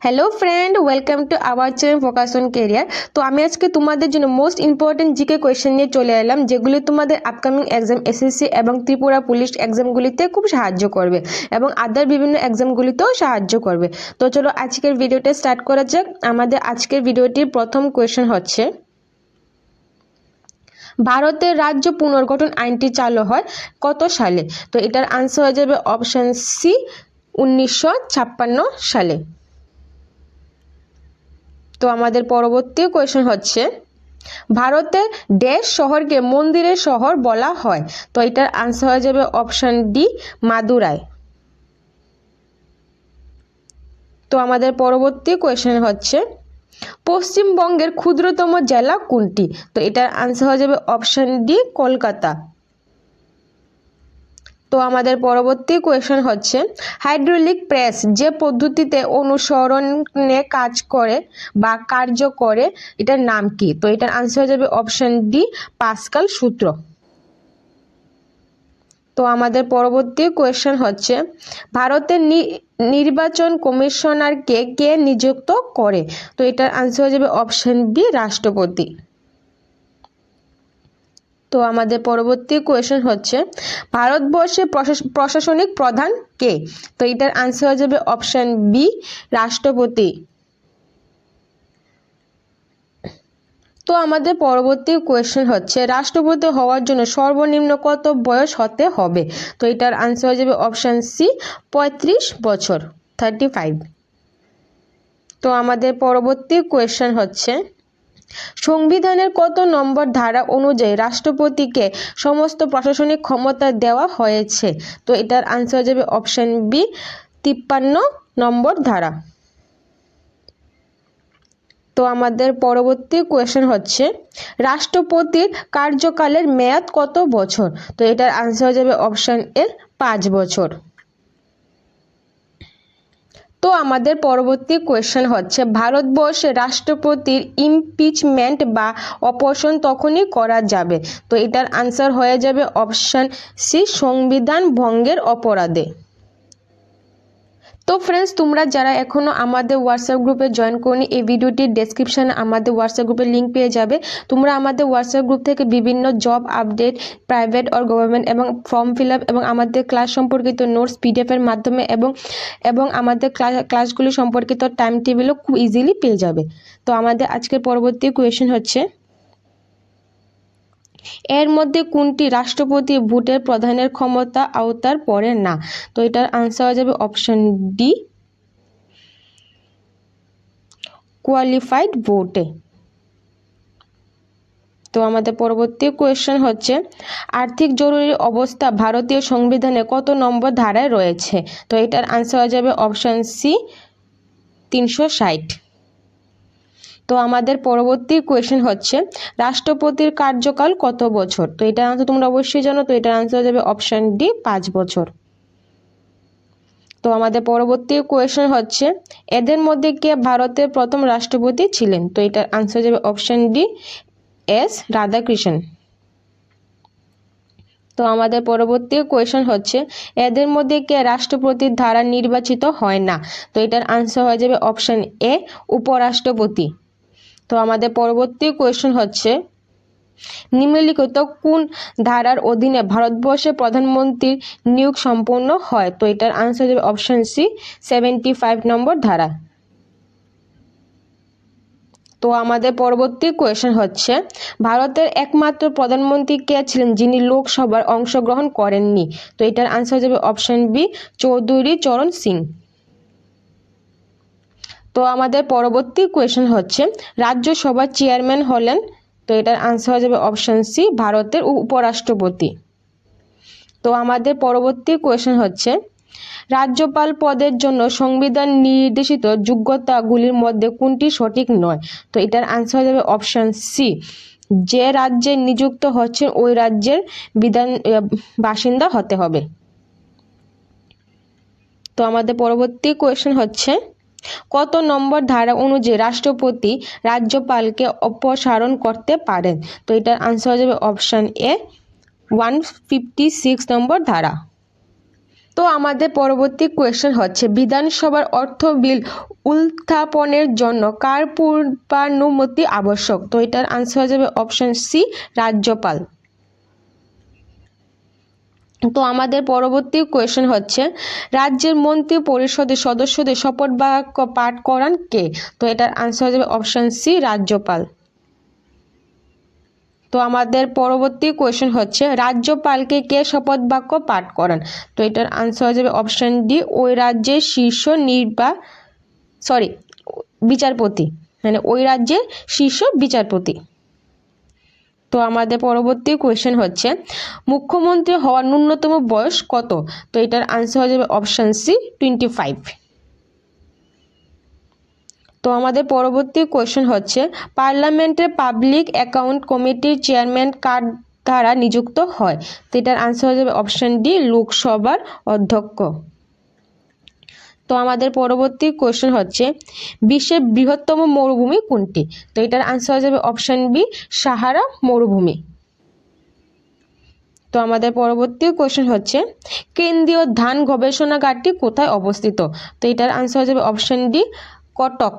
Hello friend welcome to our channel on career তো আমি আজকে তোমাদের জন্য মোস্ট ইম্পর্টেন্ট জিকে কোয়েশ্চেন নিয়ে চলে এলাম, যেগুলি তোমাদের আপকামিং এক্সাম এসএসসি এবং ত্রিপুরা পুলিশ এক্সামগুলিতে খুব সাহায্য করবে এবং আদার বিভিন্ন এক্সামগুলিতেও সাহায্য করবে। তো চলো আজকের ভিডিওটা স্টার্ট করা যাক। আমাদের আজকের ভিডিওটির প্রথম কোয়েশ্চেন হচ্ছে, ভারতের রাজ্য পুনর্গঠন আইনটি চালু হয় কত সালে? তো এটার আনসার হয়ে যাবে অপশান সি উনিশশো ছাপ্পান্ন সালে। তো আমাদের পরবর্তী কোয়েশন হচ্ছে, ভারতের দেশ শহরকে মন্দিরের শহর বলা হয়। তো এটার আনসার হয়ে যাবে অপশন ডি মাদুরাই। তো আমাদের পরবর্তী কোয়েশন হচ্ছে, পশ্চিমবঙ্গের ক্ষুদ্রতম জেলা কোনটি? তো এটার আনসার হয়ে যাবে অপশান ডি কলকাতা। তো আমাদের পরবর্তী কোয়েশন হচ্ছে হাইড্রোলিক প্রেস যে পদ্ধতিতে অনুসরণে কাজ করে বা কার্য করে, এটার নাম কি? তো এটার আনসার হয়ে যাবে অপশন ডি পাসকাল সূত্র। তো আমাদের পরবর্তী কোয়েশ্চেন হচ্ছে, ভারতের নির্বাচন কমিশনারকে কে নিযুক্ত করে? তো এটার আনসার হয়ে যাবে অপশন বি রাষ্ট্রপতি। তো আমাদের পরবর্তী কোয়েশন হচ্ছে, ভারতবর্ষের প্রশাসনিক প্রধান কে? তো এটার আনসার হয়ে যাবে অপশান বি রাষ্ট্রপতি। তো আমাদের পরবর্তী কোয়েশ্চেন হচ্ছে, রাষ্ট্রপতি হওয়ার জন্য সর্বনিম্ন কত বয়স হতে হবে? তো এটার আনসার হয়ে যাবে অপশান সি পঁয়ত্রিশ বছর থার্টি ফাইভ তো আমাদের পরবর্তী কোয়েশ্চেন হচ্ছে সংবিধানের কত নম্বর ধারা অনুযায়ী রাষ্ট্রপতিকে সমস্ত প্রশাসনিক ক্ষমতা দেওয়া হয়েছে? তো এটার আনসার যাবে অপশান বি তিপ্পান্ন নম্বর ধারা। তো আমাদের পরবর্তী কোয়েশ্চেন হচ্ছে, রাষ্ট্রপতির কার্যকালের মেয়াদ কত বছর? তো এটার আনসার যাবে অপশান এ পাঁচ বছর। তো আমাদের পরবর্তী কোয়েশ্চেন হচ্ছে, ভারতবর্ষে রাষ্ট্রপতির ইমপিচমেন্ট বা অপসারণ তখনই করা যাবে? তো এটার আনসার হয়ে যাবে অপশান সি সংবিধান ভঙ্গের অপরাধে। তো ফ্রেন্ডস তোমরা যারা এখনও আমাদের হোয়াটসঅ্যাপ গ্রুপে জয়েন করনি, এই ভিডিওটির ডেসক্রিপশানে আমাদের হোয়াটসঅ্যাপ গ্রুপের লিঙ্ক পেয়ে যাবে। তোমরা আমাদের হোয়াটসঅ্যাপ গ্রুপ থেকে বিভিন্ন job update private or government এবং ফর্ম ফিল এবং আমাদের ক্লাস সম্পর্কিত নোটস পিডিএফের মাধ্যমে এবং এবং আমাদের ক্লাসগুলি সম্পর্কিত টাইম টেবিলও খুব ইজিলি পেয়ে যাবে। তো আমাদের আজকের পরবর্তী কোয়েশন হচ্ছে এর মধ্যে কোনটি রাষ্ট্রপতি ভোটের প্রধানের ক্ষমতা আওতার পড়ে না? তো এটার আনসার হয়ে যাবে অপশন ডি কোয়ালিফাইড ভোটে তো আমাদের পরবর্তী কোয়েশ্চেন হচ্ছে, আর্থিক জরুরি অবস্থা ভারতীয় সংবিধানে কত নম্বর ধারায় রয়েছে? তো এটার আনসার হয়ে যাবে অপশন সি তিনশো ষাট। তো আমাদের পরবর্তী কোয়েশ্চেন হচ্ছে, রাষ্ট্রপতির কার্যকাল কত বছর? তো এটার আনসার তোমরা অবশ্যই জানো, তো এটার আনসার যাবে অপশান ডি পাঁচ বছর। তো আমাদের পরবর্তী কোয়েশ্চেন হচ্ছে, এদের মধ্যে কে ভারতের প্রথম রাষ্ট্রপতি ছিলেন? তো এটার আনসার যাবে অপশান ডি এস রাধাকৃষ্ণ তো আমাদের পরবর্তী কোয়েশন হচ্ছে, এদের মধ্যে কে রাষ্ট্রপতির দ্বারা নির্বাচিত হয় না? তো এটার আনসার হয়ে যাবে অপশান এ উপরাষ্ট্রপতি। তো আমাদের পরবর্তী কোয়েশন হচ্ছে, নিম্নলিখিত কোন ধারার অধীনে ভারতবর্ষে প্রধানমন্ত্রীর নিয়োগ সম্পন্ন হয়? তো এটার আনসার যাবে option C seventy five number ধারা। তো আমাদের পরবর্তী কোয়েশন হচ্ছে, ভারতের একমাত্র প্রধানমন্ত্রী কে ছিলেন যিনি লোকসভার অংশগ্রহণ করেননি? তো এটার আনসার যাবে অপশন বি চৌধুরী চরণ সিং। তো আমাদের পরবর্তী কোয়েশন হচ্ছে রাজ্যসভার চেয়ারম্যান হলেন, তো এটার আনসার হয়ে যাবে অপশান সি ভারতের উপরাষ্ট্রপতি। তো আমাদের পরবর্তী কোয়েশন হচ্ছে, রাজ্যপাল পদের জন্য সংবিধান নির্দেশিত যোগ্যতাগুলির মধ্যে কোনটি সঠিক নয়? তো এটার আনসার হয়ে যাবে অপশান সি যে রাজ্যে নিযুক্ত হচ্ছেন, ওই রাজ্যের বিধান বাসিন্দা হতে হবে। তো আমাদের পরবর্তী কোয়েশন হচ্ছে কত নম্বর ধারা অনুযায়ী রাষ্ট্রপতি রাজ্যপালকে অপসারণ করতে পারেন? তো এটার আনসার হয়ে যাবে option A one fifty six number ধারা। তো আমাদের পরবর্তী কোয়েশ্চেন হচ্ছে, বিধানসভার অর্থ বিল উত্থাপনের জন্য কার পূর্বানুমতি আবশ্যক? তো এটার আনসার হয়ে যাবে অপশন সি রাজ্যপাল। তো আমাদের পরবর্তী কোয়েশ্চেন হচ্ছে, রাজ্যের মন্ত্রী পরিষদের সদস্যদের শপথ বাক্য পাঠ করান কে? তো এটার আনসার হয়ে যাবে অপশন সি রাজ্যপাল। তো আমাদের পরবর্তী কোয়েশ্চেন হচ্ছে, রাজ্যপালকে কে শপথ বাক্য পাঠ করান? তো এটার আনসার হয়ে যাবে অপশন ডি ওই রাজ্যের শীর্ষ নির্বা সরি বিচারপতি। মানে ওই রাজ্যের শীর্ষ বিচারপতি। তো আমাদের পরবর্তী কোয়েশ্চেন হচ্ছে, মুখ্যমন্ত্রী হওয়ার ন্যূনতম বয়স কত? তো এটার আনসার হয়ে যাবে অপশান সি টোয়েন্টি ফাইভ তো আমাদের পরবর্তী কোয়েশ্চেন হচ্ছে পার্লামেন্টের পাবলিক অ্যাকাউন্ট কমিটির চেয়ারম্যান কার দ্বারা নিযুক্ত হয়? তো এটার আনসার হয়ে যাবে অপশান ডি লোকসভার অধ্যক্ষ। তো আমাদের পরবর্তী কোয়েশ্চেন হচ্ছে, বিশ্বের বৃহত্তম মরুভূমি কোনটি? তো এটার আনসার হয়ে যাবে অপশান বি সাহারা মরুভূমি। তো আমাদের পরবর্তী কোয়েশ্চেন হচ্ছে, কেন্দ্রীয় ধান গবেষণাগারটি কোথায় অবস্থিত? তো এটার আনসার হয়ে যাবে অপশান ডি কটক।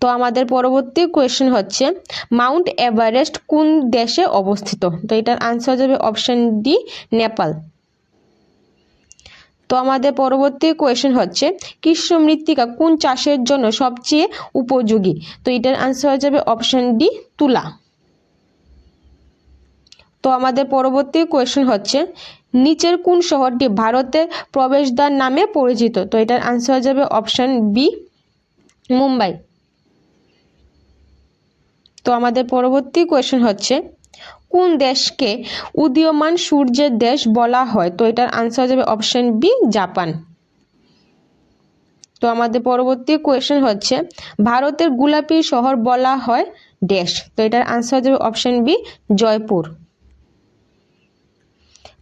তো আমাদের পরবর্তী কোয়েশ্চেন হচ্ছে, মাউন্ট এভারেস্ট কোন দেশে অবস্থিত? তো এটার আনসার হয়ে যাবে অপশান ডি নেপাল। তো আমাদের পরবর্তী কোয়েশ্চেন হচ্ছে, কৃষ্ণ মৃত্তিকা কোন চাষের জন্য সবচেয়ে উপযোগী? তো এটার আনসার হয়ে যাবে অপশান ডি তুলা। তো আমাদের পরবর্তী কোয়েশ্চেন হচ্ছে, নিচের কোন শহরটি ভারতের প্রবেশদ্বার নামে পরিচিত? তো এটার আনসার হয়ে যাবে অপশান বি মুম্বাই। তো আমাদের পরবর্তী কোয়েশ্চেন হচ্ছে কোন দেশকে উদীয়মান সূর্যের দেশ বলা হয়? তো এটার আনসার যাবে অপশন বি জাপান তো আমাদের পরবর্তী কোয়েশ্চেন হচ্ছে, ভারতের গোলাপি শহর বলা হয় ড্যাশ তো এটার আনসার যাবে অপশন বি জয়পুর।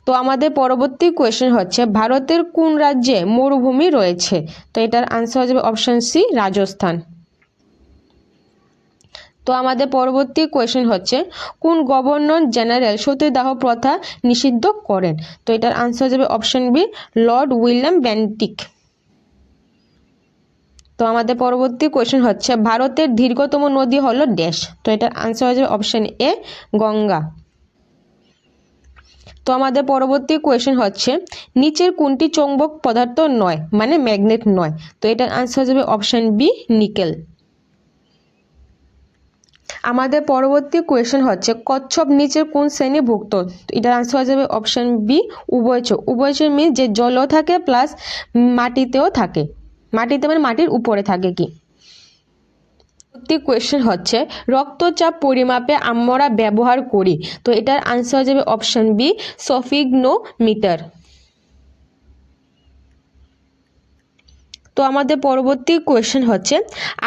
তো আমাদের পরবর্তী কোয়েশ্চেন হচ্ছে, ভারতের কোন রাজ্যে মরুভূমি রয়েছে? তো এটার আনসার যাবে অপশন সি রাজস্থান। তো আমাদের পরবর্তী কোয়েশ্চেন হচ্ছে, কোন গভর্নর জেনারেল সতীদাহ প্রথা নিষিদ্ধ করেন? তো এটার আনসার যাবে option B Lord William Bentinck তো আমাদের পরবর্তী কোয়েশ্চেন হচ্ছে, ভারতের দীর্ঘতম নদী হলো ড্যাশ। তো এটার আনসার হয়ে যাবে অপশন এ গঙ্গা। তো আমাদের পরবর্তী কোয়েশ্চেন হচ্ছে, নিচের কোনটি চৌম্বক পদার্থ নয় মানে ম্যাগনেট নয়? তো এটার আনসার হয়ে যাবে অপশন বি নিকেল। আমাদের পরবর্তী কোয়েশ্চেন হচ্ছে, কচ্ছপ নিচের কোন শ্রেণীভুক্ত এটার আনসার হয়ে যাবে অপশন বি উভয়চর উভয়চর মিন যে জলও থাকে প্লাস মাটিতেও থাকে। মাটিতে মানে মাটির উপরে থাকে কি? পরবর্তী কোয়েশ্চেন হচ্ছে, রক্তচাপ পরিমাপে আমরা ব্যবহার করি। তো এটার আনসার হয়ে যাবে অপশন বি সফিগনোমিটার। তো আমাদের পরবর্তী কোয়েশ্চেন হচ্ছে,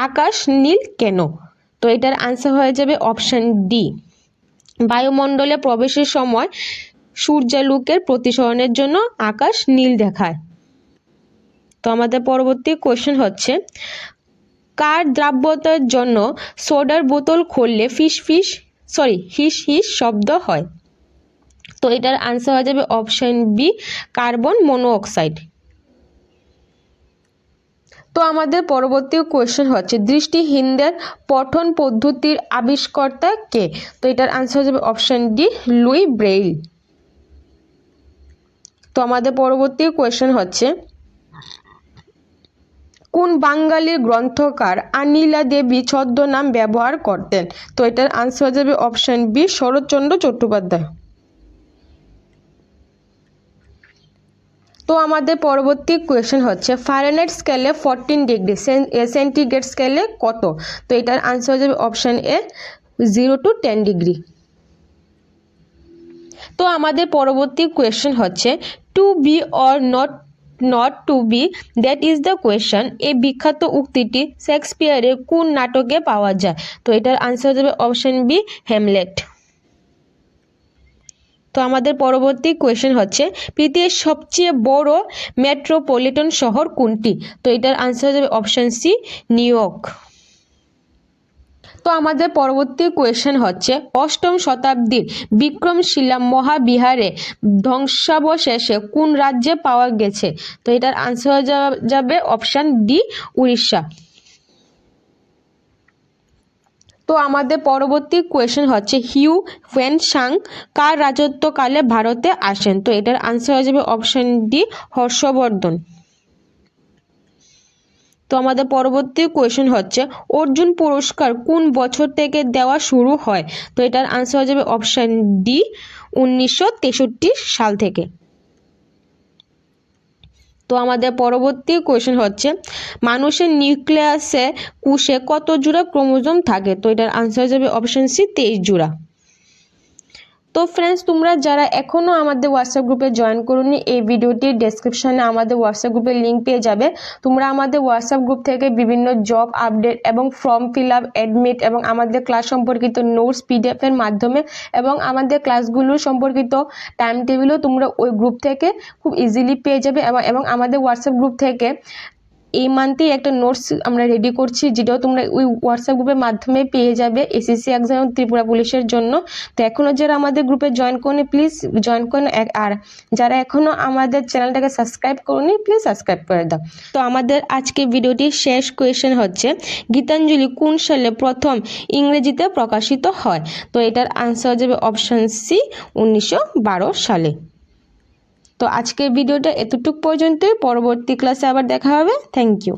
আকাশ নীল কেন? তো এটার আনসার হয়ে যাবে অপশান ডি বায়ুমণ্ডলে প্রবেশের সময় সূর্যালোকের প্রতিসরণের জন্য আকাশ নীল দেখায়। তো আমাদের পরবর্তী কোয়েশ্চেন হচ্ছে, কার দ্রাব্যতার জন্য সোডার বোতল খুললে ফিস ফিস সরি হিস হিস শব্দ হয়? তো এটার আনসার হয়ে যাবে অপশান বি কার্বন মনোঅক্সাইড। তো আমাদের পরবর্তী কোয়েশ্চেন হচ্ছে, দৃষ্টিহীনদের পঠন পদ্ধতির আবিষ্কর্তা কে? তো এটার আনসার যাবে অপশন ডি লুই ব্রেইল। তো আমাদের পরবর্তী কোয়েশ্চেন হচ্ছে, কোন বাঙালির গ্রন্থকার আনিলা দেবী ছদ্মনাম ব্যবহার করতেন? তো এটার আনসার যাবে অপশন বি শরৎচন্দ্র চট্টোপাধ্যায়। তো আমাদের পরবর্তী কোয়েশ্চেন হচ্ছে ফারেনহাইট স্কেলে ফোরটিন ডিগ্রি সেন্টিগ্রেড স্কেলে কত? তো এটার আনসার হয়ে যাবে option A zero to ten degree তো আমাদের পরবর্তী কোয়েশ্চেন হচ্ছে to be or not not to be that is the question এই বিখ্যাত উক্তিটি শেক্সপিয়ারের কোন নাটকে পাওয়া যায়? তো এটার আনসার যাবে অপশান বি হ্যামলেট তো আমাদের পরবর্তী কোয়েশ্চেন হচ্ছে, পৃথিবীর সবচেয়ে বড় মেট্রোপলিটন শহর কোনটি? তো এটার আনসার হয়ে যাবে অপশান সি নিউ ইয়র্ক তো আমাদের পরবর্তী কোয়েশ্চেন হচ্ছে, অষ্টম শতাব্দীর বিক্রমশিলা মহাবিহারে ধ্বংসাবশেষে কোন রাজ্যে পাওয়া গেছে? তো এটার আনসার হয়ে যাবে অপশান ডি উড়িষ্যা। তো আমাদের পরবর্তী কোয়েশ্চেন হচ্ছে হিউ ফেন সাং কার রাজত্বকালে ভারতে আসেন? তো এটার আনসার হয়ে যাবে অপশান ডি হর্ষবর্ধন। তো আমাদের পরবর্তী কোয়েশ্চেন হচ্ছে, অর্জুন পুরস্কার কোন বছর থেকে দেওয়া শুরু হয়? তো এটার আনসার হয়ে যাবে অপশান ডি উনিশশো তেষট্টি সাল থেকে। তো আমাদের পরবর্তী কোয়েশ্চেন হচ্ছে, মানুষের নিউক্লিয়াসে কুশে কত জোড়া ক্রোমোজোম থাকে? তো এটার আনসার যাবে অপশান সি তেইশ জোড়া। তো ফ্রেন্ডস তোমরা যারা এখনও আমাদের হোয়াটসঅ্যাপ গ্রুপে জয়েন করোনি, এই ভিডিওটির ডেসক্রিপশনে আমাদের হোয়াটসঅ্যাপ গ্রুপের লিঙ্ক পেয়ে যাবে। তোমরা আমাদের হোয়াটসঅ্যাপ গ্রুপ থেকে বিভিন্ন জব আপডেট এবং ফর্ম ফিল আপ অ্যাডমিট এবং আমাদের ক্লাস সম্পর্কিত নোটস পিডিএফ এর মাধ্যমে এবং আমাদের ক্লাসগুলো সম্পর্কিত টাইম টেবিলও তোমরা ওই গ্রুপ থেকে খুব ইজিলি পেয়ে যাবে এবং আমাদের হোয়াটসঅ্যাপ গ্রুপ থেকে এই মান্থেই একটা নোটস আমরা রেডি করছি, যেটাও তোমরা ওই হোয়াটসঅ্যাপ গ্রুপের মাধ্যমে পেয়ে যাবে এসএসসি এক্সাম ত্রিপুরা পুলিশের জন্য। তো এখনও যারা আমাদের গ্রুপে জয়েন করনি প্লিজ জয়েন করুন। আর যারা এখনও আমাদের চ্যানেলটাকে সাবস্ক্রাইব করনি প্লিজ সাবস্ক্রাইব করে দাও। তো আমাদের আজকে ভিডিওটির শেষ কোয়েশ্চেন হচ্ছে, গীতাঞ্জলি কোন সালে প্রথম ইংরেজিতে প্রকাশিত হয়? তো এটার আনসার যাবে অপশান সি উনিশশো বারো সালে। তো আজকের ভিডিওটা এতটুক পর্যন্তই। পরবর্তী ক্লাসে আবার দেখা হবে। Thank you